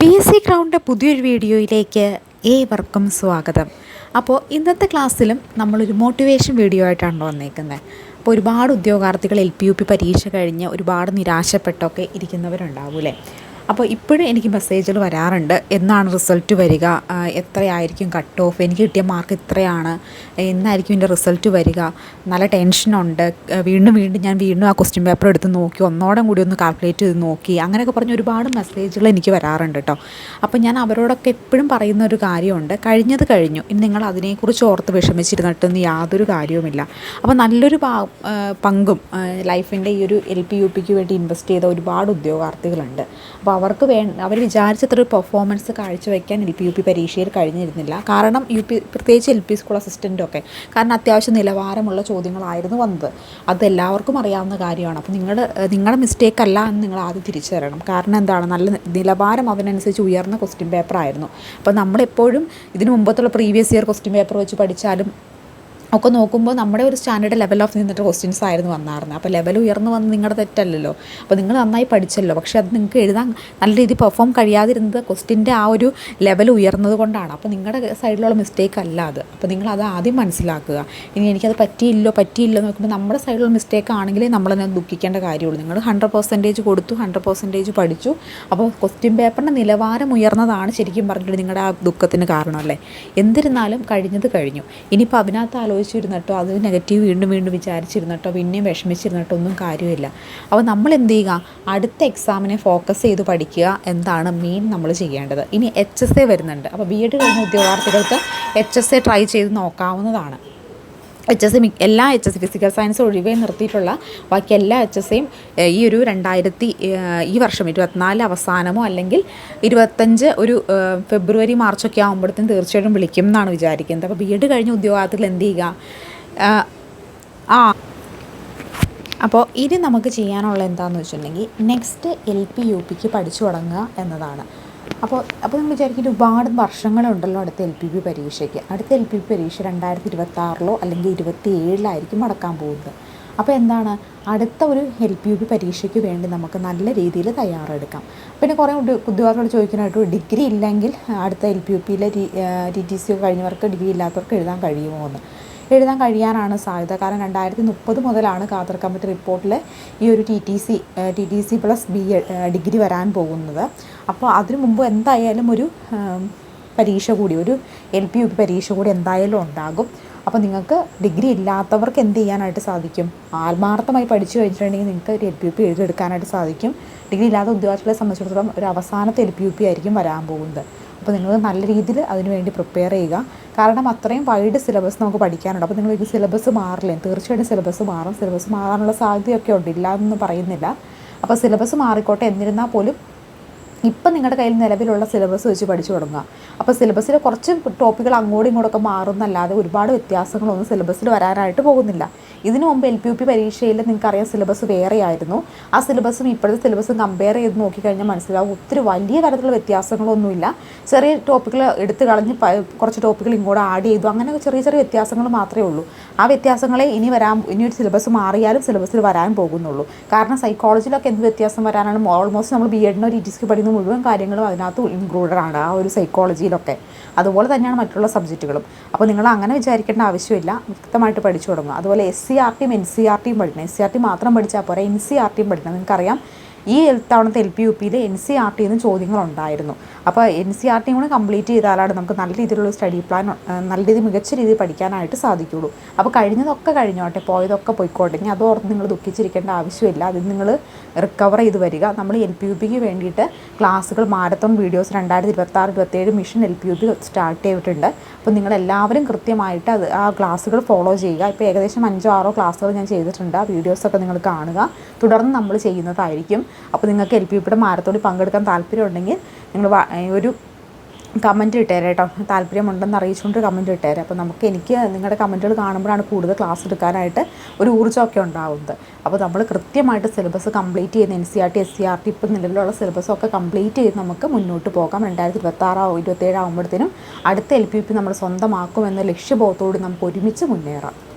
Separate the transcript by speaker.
Speaker 1: P S C ക്രൗണ്ടിന്റെ പുതിയൊരു വീഡിയോയിലേക്ക് ഏവർക്കും സ്വാഗതം. അപ്പോൾ ഇന്നത്തെ ക്ലാസ്സിലും നമ്മളൊരു മോട്ടിവേഷൻ വീഡിയോ ആയിട്ടാണ് വന്നേക്കുന്നത് അപ്പോൾ ഒരുപാട് ഉദ്യോഗാർത്ഥികൾ എൽ പി യു പി പരീക്ഷ കഴിഞ്ഞ് ഒരുപാട് നിരാശപ്പെട്ടൊക്കെ ഇരിക്കുന്നവരുണ്ടാവൂലേ അപ്പോൾ ഇപ്പോഴും എനിക്ക് മെസ്സേജുകൾ വരാറുണ്ട്. എന്നാണ് റിസൾട്ട് വരിക? എത്രയായിരിക്കും കട്ട് ഓഫ് എനിക്ക് കിട്ടിയ മാർക്ക് ഇത്രയാണ്. എന്നായിരിക്കും എന്റെ റിസൾട്ട് വരിക? നല്ല ടെൻഷനുണ്ട് വീണ്ടും വീണ്ടും ഞാൻ വീണ്ടും ആ ക്വസ്റ്റ്യൻ പേപ്പർ എടുത്ത് നോക്കി. ഒന്നോടും കൂടി ഒന്ന് കാൽക്കുലേറ്റ് ചെയ്ത് നോക്കി. അങ്ങനെയൊക്കെ പറഞ്ഞ് ഒരുപാട് മെസ്സേജുകൾ എനിക്ക് വരാറുണ്ട് കേട്ടോ. അപ്പോൾ ഞാൻ അവരോടൊക്കെ എപ്പോഴും പറയുന്ന ഒരു കാര്യമുണ്ട്. കഴിഞ്ഞത് കഴിഞ്ഞു. ഇനി നിങ്ങൾ അതിനെക്കുറിച്ച് ഓർത്ത് വിഷമിച്ചിരുന്നിട്ടൊന്നും യാതൊരു കാര്യവുമില്ല. അപ്പോൾ നല്ലൊരു പങ്കും ലൈഫിന്റെ ഈ ഒരു എൽ പി യു പിക്ക് വേണ്ടി ഇൻവെസ്റ്റ് ചെയ്ത ഒരുപാട് ഉദ്യോഗാർത്ഥികളുണ്ട്. അപ്പോൾ അവർക്ക് വേ അവർ വിചാരിച്ചത്ര പെർഫോമൻസ് കാഴ്ചവെക്കാൻ എൽ പി യു പി പരീക്ഷയിൽ കഴിഞ്ഞിരുന്നില്ല. കാരണം യു പി പ്രത്യേകിച്ച് എൽ പി സ്കൂൾ അസിസ്റ്റന്റും ഒക്കെ. കാരണം അത്യാവശ്യം നിലവാരമുള്ള ചോദ്യങ്ങളായിരുന്നു വന്നത്. അത് എല്ലാവർക്കും അറിയാവുന്ന കാര്യമാണ്. അപ്പോൾ നിങ്ങൾ നിങ്ങളുടെ മിസ്റ്റേക്ക് അല്ല എന്ന് നിങ്ങൾ ആദ്യം തിരിച്ചു തരണം. കാരണം എന്താണ്? നല്ല നിലവാരം അതിനനുസരിച്ച് ഉയർന്ന ക്വസ്റ്റ്യൻ പേപ്പർ ആയിരുന്നു. അപ്പോൾ നമ്മളെപ്പോഴും ഇതിനു മുമ്പത്തുള്ള പ്രീവിയസ് ഇയർ ക്വസ്റ്റ്യൻ പേപ്പർ വെച്ച് പഠിച്ചാലും ഒക്കെ നോക്കുമ്പോൾ നമ്മുടെ ഒരു സ്റ്റാൻഡേർഡ് ലെവൽ ഓഫ് നിന്നിട്ട് ക്വസ്റ്റ്യൻസ് ആയിരുന്നു വന്നായിരുന്നത് അപ്പോൾ ലെവൽ ഉയർന്നു വന്ന് നിങ്ങളുടെ തെറ്റല്ലല്ലോ. അപ്പോൾ നിങ്ങൾ നന്നായി പഠിച്ചല്ലോ. പക്ഷേ അത് നിങ്ങൾക്ക് എഴുതാൻ നല്ല രീതിയിൽ പെർഫോം കഴിയാതിരുന്നത് ക്വസ്റ്റ്യന്റെ ആ ഒരു ലെവൽ ഉയർന്നത് കൊണ്ടാണ്. അപ്പോൾ നിങ്ങളുടെ സൈഡിലുള്ള മിസ്റ്റേക്ക് അല്ല അത്. അപ്പോൾ നിങ്ങൾ അത് ആദ്യം മനസ്സിലാക്കുക. ഇനി എനിക്കത് പറ്റിയില്ലോ പറ്റിയില്ലോ നോക്കുമ്പോൾ നമ്മുടെ സൈഡിലുള്ള മിസ്റ്റേക്ക് ആണെങ്കിലേ നമ്മളതിനെ ദുഃഖിക്കേണ്ട കാര്യമുള്ളൂ. നിങ്ങൾ ഹൺഡ്രഡ് പെർസെന്റേജ് കൊടുത്തു ഹൺഡ്രഡ് പെർസെന്റേജ് പഠിച്ചു. അപ്പോൾ ക്വസ്റ്റ്യൻ പേപ്പറിന്റെ നിലവാരം ഉയർന്നതാണ് ശരിക്കും പറഞ്ഞിട്ട് നിങ്ങളുടെ ആ ദുഃഖത്തിന് കാരണമല്ലേ? എന്നിരുന്നാലും കഴിഞ്ഞത് കഴിഞ്ഞു. ഇനിയിപ്പോൾ അതിനകത്ത് ആലോചിച്ചിരുന്നിട്ടോ അത് നെഗറ്റീവ് വീണ്ടും വീണ്ടും വിചാരിച്ചിരുന്നിട്ടോ പിന്നെയും വിഷമിച്ചിരുന്നിട്ടോ ഒന്നും കാര്യമില്ല. അപ്പോൾ നമ്മൾ എന്ത് ചെയ്യുക? അടുത്ത എക്സാമിനെ ഫോക്കസ് ചെയ്ത് പഠിക്കുക എന്താണ് മെയിൻ നമ്മൾ ചെയ്യേണ്ടത്. ഇനി എച്ച് എസ് എ വരുന്നുണ്ട്. അപ്പോൾ ബി എഡ് കഴിഞ്ഞ ഉദ്യോഗാർത്ഥികൾക്ക് എച്ച് എസ് എ ട്രൈ ചെയ്ത് നോക്കാവുന്നതാണ്. എച്ച് എസ് എല്ലാ എച്ച് എസ് ഫിസിക്കൽ സയൻസ് ഒഴിവേ നിർത്തിയിട്ടുള്ള ബാക്കി എല്ലാ എച്ച് എസ് സിയും ഈ ഒരു രണ്ടായിരത്തി ഈ വർഷം ഇരുപത്തിനാല് അവസാനമോ അല്ലെങ്കിൽ ഇരുപത്തഞ്ച് ഒരു ഫെബ്രുവരി മാർച്ചൊക്കെ ആകുമ്പോഴത്തേക്കും തീർച്ചയായിട്ടും വിളിക്കും എന്നാണ് വിചാരിക്കുന്നത്. അപ്പോൾ ബി എഡ് കഴിഞ്ഞ ഉദ്യോഗാർത്ഥികൾ എന്ത് ചെയ്യുക? ആ. അപ്പോൾ ഇനി നമുക്ക് ചെയ്യാനുള്ള എന്താണെന്ന് വെച്ചിട്ടുണ്ടെങ്കിൽ നെക്സ്റ്റ് എൽ പി യു പിക്ക് പഠിച്ചു തുടങ്ങുക എന്നതാണ്. അപ്പോൾ അപ്പോൾ നമ്മൾ വിചാരിക്കും ഒരുപാട് വർഷങ്ങളുണ്ടല്ലോ അടുത്ത എൽ പി പി പരീക്ഷയ്ക്ക്. അടുത്ത എൽ പി പി പരീക്ഷ രണ്ടായിരത്തി ഇരുപത്താറിലോ അല്ലെങ്കിൽ ഇരുപത്തി ഏഴിലായിരിക്കും നടക്കാൻ പോകുന്നത്. അപ്പോൾ എന്താണ്? അടുത്ത ഒരു എൽ പി പി പരീക്ഷയ്ക്ക് വേണ്ടി നമുക്ക് നല്ല രീതിയിൽ തയ്യാറെടുക്കാം. പിന്നെ കുറേ ഉദ്യോ- ഉദ്യോഗാർത്ഥികൾ ചോദിക്കാനായിട്ട് ഡിഗ്രി ഇല്ലെങ്കിൽ അടുത്ത എൽ പി യു പിയിലെ ടി ടി സി കഴിഞ്ഞവർക്ക് ഡിഗ്രി ഇല്ലാത്തവർക്ക് എഴുതാൻ കഴിയുമോ? എന്ന്. എഴുതാൻ കഴിയാനാണ് സാധ്യത. കാരണം രണ്ടായിരത്തി മുപ്പത് മുതലാണ് ഖാദർ കമ്മിറ്റി റിപ്പോർട്ടിൽ ഈ ഒരു T T C T T C plus B degree വരാൻ പോകുന്നത്. അപ്പോൾ അതിനു മുമ്പ് എന്തായാലും ഒരു പരീക്ഷ കൂടി ഒരു എൽ പി യു പി പരീക്ഷ കൂടി എന്തായാലും ഉണ്ടാകും. അപ്പോൾ നിങ്ങൾക്ക് ഡിഗ്രി ഇല്ലാത്തവർക്ക് എന്ത് ചെയ്യാനായിട്ട് സാധിക്കും? ആത്മാർത്ഥമായി പഠിച്ചു കഴിഞ്ഞിട്ടുണ്ടെങ്കിൽ നിങ്ങൾക്ക് ഒരു എൽ പി യു പി എഴുതിയെടുക്കാനായിട്ട് സാധിക്കും. ഡിഗ്രി ഇല്ലാത്ത ഉദ്യോഗസ്ഥരെ സംബന്ധിച്ചിടത്തോളം ഒരു അവസാനത്തെ എൽ പി യു പി ആയിരിക്കും വരാൻ പോകുന്നത്. അപ്പോൾ നിങ്ങൾ നല്ല രീതിയിൽ അതിനുവേണ്ടി പ്രിപ്പയർ ചെയ്യുക. കാരണം അത്രയും വൈഡ് സിലബസ് നമുക്ക് പഠിക്കാനുണ്ട്. അപ്പോൾ നിങ്ങൾ ഇത് സിലബസ് മാറില്ലേ? തീർച്ചയായിട്ടും സിലബസ് മാറും. സിലബസ് മാറാനുള്ള സാധ്യതയൊക്കെ ഉണ്ട്. ഇല്ല എന്നൊന്നും പറയുന്നില്ല. അപ്പോൾ സിലബസ് മാറിക്കോട്ടെ. എന്നിരുന്നാൽ പോലും ഇപ്പം നിങ്ങളുടെ കയ്യിൽ നിലവിലുള്ള സിലബസ് വെച്ച് പഠിച്ചു തുടങ്ങുക. അപ്പോൾ സിലബസിൽ കുറച്ച് ടോപ്പിക്കുകൾ അങ്ങോട്ടും ഇങ്ങോട്ടൊക്കെ മാറുന്നല്ലാതെ ഒരുപാട് വ്യത്യാസങ്ങളൊന്നും സിലബസിൽ വരാനായിട്ട് പോകുന്നില്ല. ഇതിനു മുമ്പ് എൽ പി യു പി പരീക്ഷയിൽ നിങ്ങൾക്കറിയാം സിലബസ് വേറെയായിരുന്നു. ആ സിലബസും ഇപ്പോഴത്തെ സിലബസും കമ്പയർ ചെയ്ത് നോക്കിക്കഴിഞ്ഞാൽ മനസ്സിലാവും ഒത്തിരി വലിയ തരത്തിലുള്ള വ്യത്യാസങ്ങളൊന്നുമില്ല. ചെറിയ ടോപ്പിക്കുകൾ എടുത്തു കളഞ്ഞ് കുറച്ച് ടോപ്പിക്കുകൾ ഇങ്ങോട്ട് ആഡ് ചെയ്തു. അങ്ങനെ ചെറിയ ചെറിയ വ്യത്യാസങ്ങൾ മാത്രമേ ഉള്ളൂ. ആ വ്യത്യാസങ്ങളെ ഇനി വരാൻ ഇനി ഒരു സിലബസ് മാറിയാലും സിലബസിൽ വരാൻ പോകുന്നുള്ളൂ. കാരണം സൈക്കോളജിയിലൊക്കെ എന്ത് വ്യത്യാസം വരാനാണ്? ഓൾമോസ്റ്റ് നമ്മൾ ബി എഡിനോ ഡി ടി സിക്ക് പഠിക്കുന്ന മുഴുവൻ കാര്യങ്ങളും അതിനകത്ത് ഇൻക്ലൂഡഡ് ആണ്. ആ ഒരു സൈക്കോളജിയിലൊക്കെ അതുപോലെ തന്നെയാണ് മറ്റുള്ള സബ്ജക്റ്റുകളും അപ്പോൾ നിങ്ങൾ അങ്ങനെ വിചാരിക്കേണ്ട ആവശ്യമില്ല. വ്യക്തമായിട്ട് പഠിച്ചു തുടങ്ങുക. അതുപോലെ എസ് സി ആർ ടിയും എൻ സി ആർ ടിയും പഠിക്കണം. എസ് സി ആർ ടി മാത്രം പഠിച്ചാൽ പോരാ. എൻ സി ആർ ടിയും പഠിക്കണം. നിങ്ങൾക്കറിയാം ഈ തവണത്തെ എൽ പി യു പിയിൽ എൻ സി ആർ ടിയിൽ നിന്ന് ചോദ്യങ്ങളുണ്ടായിരുന്നു. അപ്പോൾ എൻ സി ആർ ടി കൂടെ കംപ്ലീറ്റ് ചെയ്താലാണ് നമുക്ക് നല്ല രീതിയിലുള്ള സ്റ്റഡി പ്ലാൻ നല്ല രീതിയിൽ മികച്ച രീതിയിൽ പഠിക്കാനായിട്ട് സാധിക്കുള്ളൂ. അപ്പോൾ കഴിഞ്ഞതൊക്കെ കഴിഞ്ഞോട്ടെ പോയതൊക്കെ പോയിക്കോട്ടെ ഇനി അതോർത്ത് നിങ്ങൾ ദുഃഖിച്ചിരിക്കേണ്ട ആവശ്യമില്ല. അതിൽ നിങ്ങൾ റിക്കവർ ചെയ്ത് വരിക. നമ്മൾ എൽ പി യു പിക്ക് വേണ്ടിയിട്ട് ക്ലാസ്സുകൾ മാരത്തോൺ വീഡിയോസ് രണ്ടായിരത്തി ഇരുപത്താറ് ഇരുപത്തേഴ് mission L P U P start ചെയ്തിട്ടുണ്ട്. അപ്പോൾ നിങ്ങളെല്ലാവരും കൃത്യമായിട്ട് അത് ആ ക്ലാസ്സുകൾ ഫോളോ ചെയ്യുക. ഇപ്പോൾ ഏകദേശം അഞ്ചോ ആറോ ക്ലാസ്സുകൾ ഞാൻ ചെയ്തിട്ടുണ്ട്. ആ വീഡിയോസൊക്കെ നിങ്ങൾ കാണുക. തുടർന്ന് നമ്മൾ ചെയ്യുന്നതായിരിക്കും. അപ്പോൾ നിങ്ങൾക്ക് എൽ പി യുടെ മാരത്തോണിൽ പങ്കെടുക്കാൻ താല്പര്യമുണ്ടെങ്കിൽ നിങ്ങൾ ഒരു കമന്റ് ഇട്ടേരെ കേട്ടോ. താല്പര്യമുണ്ടെന്ന് അറിയിച്ചുകൊണ്ട് കമന്റ് ഇട്ടേരെ. അപ്പോൾ നമുക്ക് എനിക്ക് നിങ്ങളുടെ കമന്റുകൾ കാണുമ്പോഴാണ് കൂടുതൽ ക്ലാസ് എടുക്കാനായിട്ട് ഒരു ഊർജമൊക്കെ ഉണ്ടാവുന്നത്. അപ്പോൾ നമ്മൾ കൃത്യമായിട്ട് സിലബസ് കംപ്ലീറ്റ് ചെയ്യുന്ന N C R T S C R T ഇപ്പം നിലവിലുള്ള സിലബസൊക്കെ കംപ്ലീറ്റ് ചെയ്ത് നമുക്ക് മുന്നോട്ട് പോകാം. രണ്ടായിരത്തി ഇരുപത്താറോ ഇരുപത്തേഴാകുമ്പോഴത്തേനും അടുത്ത എൽ പി പി നമ്മൾ സ്വന്തമാക്കുമെന്ന ലക്ഷ്യബോധത്തോട് നമുക്ക് ഒരുമിച്ച് മുന്നേറാം.